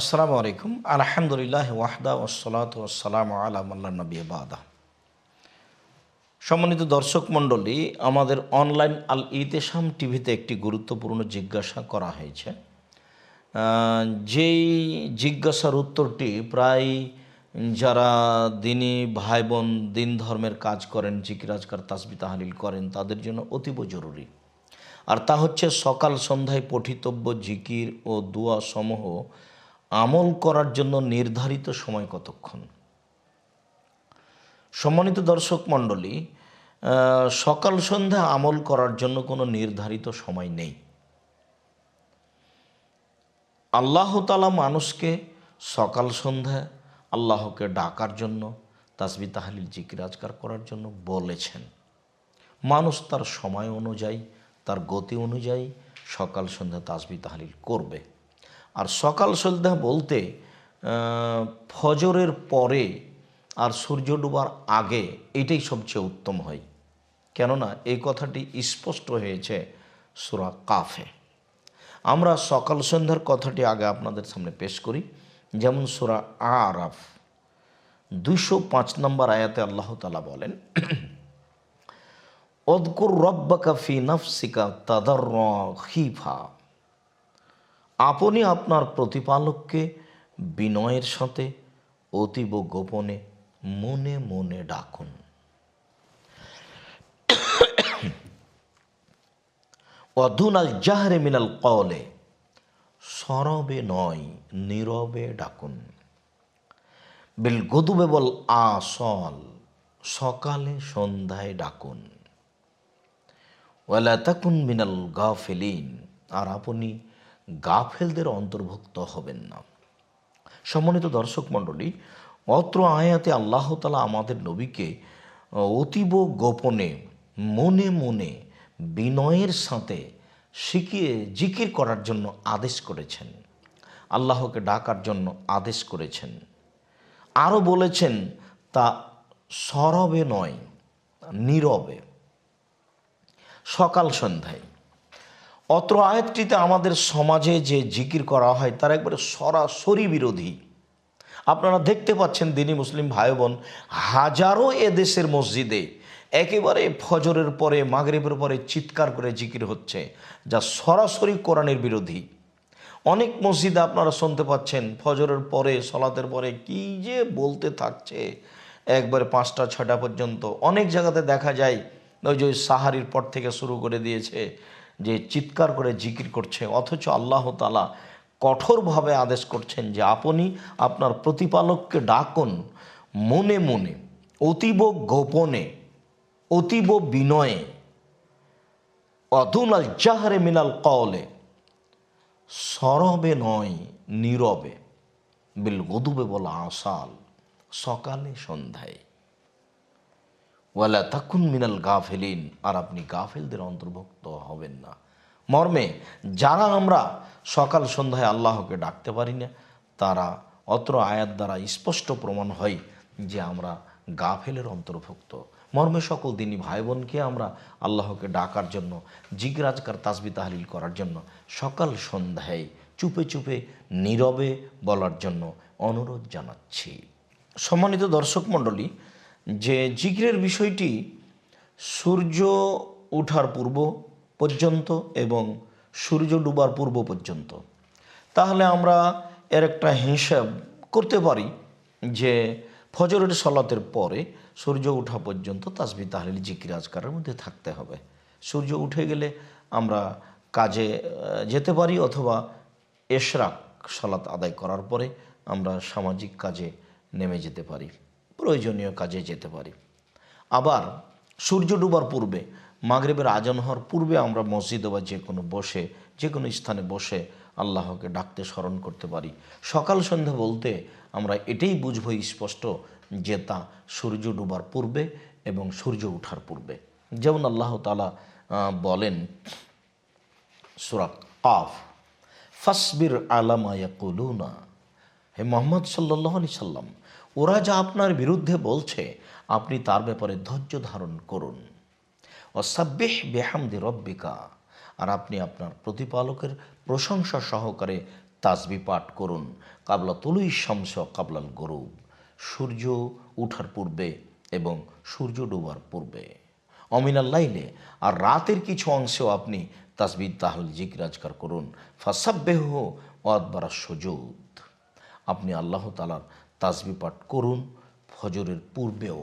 আসসালামু আলাইকুম। আলহামদুলিল্লাহ ওয়াহদা ওসলাত ওসালাম আলাম আল্লাহ নবী বাদা। সম্মানিত দর্শক মণ্ডলী, আমাদের অনলাইন আল ইতেসাম টিভিতে একটি গুরুত্বপূর্ণ জিজ্ঞাসা করা হয়েছে। যেই জিজ্ঞাসার উত্তরটি প্রায় যারা দিনী ভাই বোন দিন ধর্মের কাজ করেন, জিকিরাজকার, তাসবি তাহালিল করেন, তাদের জন্য অতীব জরুরি। আর তা হচ্ছে সকাল সন্ধ্যায় পঠিতব্য জিকির ও দুয়া সমূহ আমল করার জন্য নির্ধারিত সময় কতক্ষণ? সম্মানিত দর্শক মণ্ডলী সকাল সন্ধ্যা আমল করার জন্য কোনো নির্ধারিত সময় নেই। আল্লাহ তালা মানুষকে সকাল সন্ধ্যা আল্লাহকে ডাকার জন্য, তাসবি তাহালিল জিকিরাজকার করার জন্য বলেছেন। মানুষ তার সময় অনুযায়ী, তার গতি অনুযায়ী সকাল সন্ধ্যা তাসবি তাহালিল করবে। আর সকাল সন্ধ্যা বলতে ফজরের পরে আর সূর্য ডুবার আগে এটাই সবচেয়ে উত্তম হয়। কেননা এই কথাটি স্পষ্ট হয়েছে সুরা কাফে। আমরা সকাল সন্ধ্যার কথাটি আগে আপনাদের সামনে পেশ করি, যেমন সুরা আরাফ। দুইশো পাঁচ নম্বর আয়াতে আল্লাহ তালা বলেন অদকুর রব্বাকা ফি নফসিকা তাদার খিফা। আপনি আপনার প্রতিপালককে বিনয়ের সাথে অতীব গোপনে মনে মনে ডাকুন। অধুনাল জাহরে মিনাল কলে সরবে নয়, নীরবে ডাকুন। বিল গদুবে বল আসল, সকালে সন্ধ্যায় ডাকুন। ওয়ালা তাকুন মিনাল গাফেলিন, আর আপনি গাফেলদের অন্তর্ভুক্ত হবেন না। সম্মানিত দর্শক মণ্ডলী, অত্র আয়াতে আল্লাহ তালা আমাদের নবীকে অতীব গোপনে, মনে মনে বিনয়ের সাথে শিখিয়ে, জিকির করার জন্য আদেশ করেছেন। আল্লাহকে ডাকার জন্য আদেশ করেছেন। আরও বলেছেন, তা সরবে নয়, নীরবে। সকাল সন্ধ্যায় অত্র আয়াতটিতে আমাদের সমাজে যে জিকির করা হয়, তার একবারে সরাসরি বিরোধী। আপনারা দেখতে পাচ্ছেন দিনী মুসলিম ভাই বোন হাজারো এ দেশের মসজিদে একেবারে ফজরের পরে, মাগরিবের পরে চিৎকার করে জিকির হচ্ছে, যা সরাসরি কোরআনের বিরোধী। অনেক মসজিদে আপনারা শুনতে পাচ্ছেন, ফজরের পরে, সলাতের পরে কি যে বলতে থাকছে, একবারে পাঁচটা ছটা পর্যন্ত। অনেক জায়গাতে দেখা যায়, ওই যে সাহারির পর থেকে শুরু করে দিয়েছে যে চিৎকার করে জিকির করছে, অথচ আল্লাহ তালা কঠোরভাবে আদেশ করছেন যে আপনি আপনার প্রতিপালককে ডাকুন মনে মনে, অতীব গোপনে, অতীব বিনয়ে। অধুনাল জাহারে মিনাল কলে সরবে নয় নীরবে, বিল গদুবে বলা আসাল, সকালে সন্ধ্যায়। ওয়ালা তাকুন মিনাল গাফেলিন, আর আপনি গাফেলদের অন্তর্ভুক্ত হবেন না। মর্মে, যারা আমরা সকাল সন্ধ্যায় আল্লাহকে ডাকতে পারি না, তারা অত্র আয়াত দ্বারা স্পষ্ট প্রমাণ হয় যে আমরা গাফেলের অন্তর্ভুক্ত। মর্মে, সকল দিনই ভাই বোনকে আমরা আল্লাহকে ডাকার জন্য, জিগরাজকার তাসবি তাহলিল করার জন্য সকাল সন্ধ্যায় চুপে চুপে নীরবে বলার জন্য অনুরোধ জানাচ্ছি। সম্মানিত দর্শক মণ্ডলী যে জিগরের বিষয়টি সূর্য ওঠার পূর্ব পর্যন্ত এবং সূর্য ডুবার পূর্ব পর্যন্ত। তাহলে আমরা এর একটা হিসাব করতে পারি যে ফজরের সলাতের পরে সূর্য ওঠা পর্যন্ত তাসবি তাহলিল জিকির আজকারের মধ্যে থাকতে হবে। সূর্য উঠে গেলে আমরা কাজে যেতে পারি অথবা এশরাক সলাত আদায় করার পরে আমরা সামাজিক কাজে নেমে যেতে পারি। প্রয়োজনীয় কাজে যেতে পারি। আবার সূর্য ডুবার পূর্বে, মাগরিবের আজান হওয়ার পূর্বে আমরা মসজিদে বা যে কোনো বসে যে কোনো স্থানে বসে আল্লাহকে ডাকতে স্মরণ করতে পারি। সকাল সন্ধ্যা বলতে আমরা এটাই বুঝব স্পষ্ট যে তা সূর্য ডুবার পূর্বে এবং সূর্য ওঠার পূর্বে। যেমন আল্লাহ তালা বলেন সুরাত কাফ, ফাসবির আলামা ইয়াকুলুনা হে মোহাম্মদ সাল্লাহ আলি সাল্লাম ওরা যা আপনার বিরুদ্ধে বলছে, আপনি তার ব্যাপারে ধৈর্য ধারণ করুন। অসাব্বেহ বেহামদি রব্বিকা, আর আপনি আপনার প্রতিপালকের প্রশংসা সহকারে তাসবি পাঠ করুন। কাবলা তুলুই শামস কাবলাল গরুব, সূর্য উঠার পূর্বে এবং সূর্য ডোবার পূর্বে। অমিনাল লাইলে, আর রাতের কিছু অংশেও আপনি তাসবি তাহল জিকরাজকার করুন। ফাসাব্বেহ অদবারা সজুদ, আপনি আল্লাহ তালার তাসবি পাঠ করুন, ফজরের পূর্বেও,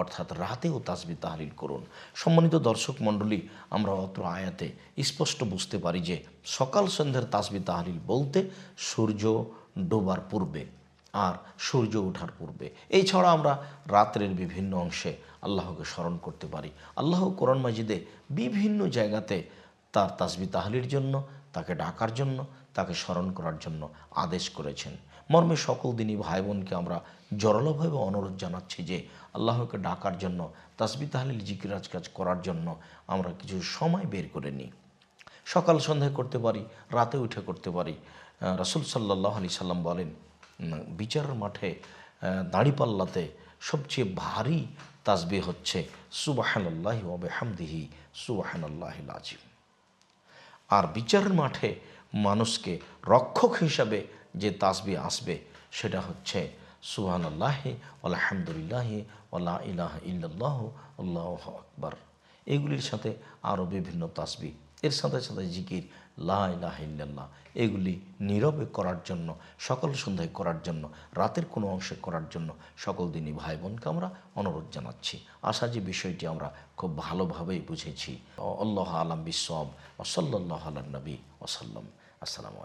অর্থাৎ রাতেও তাসবি তাহলিল করুন। সম্মানিত দর্শক মণ্ডলী, আমরা অত্র আয়াতে স্পষ্ট বুঝতে পারি যে সকাল সন্ধ্যার তাসবি তাহলিল বলতে সূর্য ডোবার পূর্বে আর সূর্য ওঠার পূর্বে। এছাড়া আমরা রাত্রের বিভিন্ন অংশে আল্লাহকে স্মরণ করতে পারি। আল্লাহ কোরআন মাজিদে বিভিন্ন জায়গাতে তার তাসবি তাহলির জন্য, তাকে ডাকার জন্য, তাকে স্মরণ করার জন্য আদেশ করেছেন। মর্মে সকল দিনই ভাই বোনকে আমরা জরলভাবে অনুরোধ জানাচ্ছি যে আল্লাহকে ডাকার জন্য তাসবি তাহলিল জিকিরাজ কাজ করার জন্য আমরা কিছু সময় বের করে নিই। সকাল সন্ধ্যায় করতে পারি, রাতে উঠে করতে পারি। রাসুল সাল্লাহ আলি সাল্লাম বলেন বিচারের মাঠে দাঁড়িপাল্লাতে সবচেয়ে ভারী তাসবি হচ্ছে, সুবাহানাল্লাহি ওবে হামদিহি সুবাহানাল্লাহ আজিম আর বিচারের মাঠে মানুষকে রক্ষক হিসাবে যে তাসবি আসবে, সেটা হচ্ছে সুহান আল্লাহ আলহামদুলিল্লাহ আল্লাহ ইলাহ ইল্লাল্লাহ, আল্লাহ আকবর। এগুলির সাথে আরও বিভিন্ন তাসবি। এর সাথে সাথে জিকির, লা ইলাহা ইল্লাল্লাহ, এগুলি নীরবে করার জন্য, সকল সন্ধ্যায় করার জন্য, রাতের কোনো অংশে করার জন্য সকল দিনই ভাই বোনকে আমরা অনুরোধ জানাচ্ছি। আশা যে বিষয়টি আমরা খুব ভালোভাবেই বুঝেছি। আল্লাহ আলম বিসব ওসল্লাহ আল্লাহ নবী ওসাল্লাম আসসালামু আলাইকুম।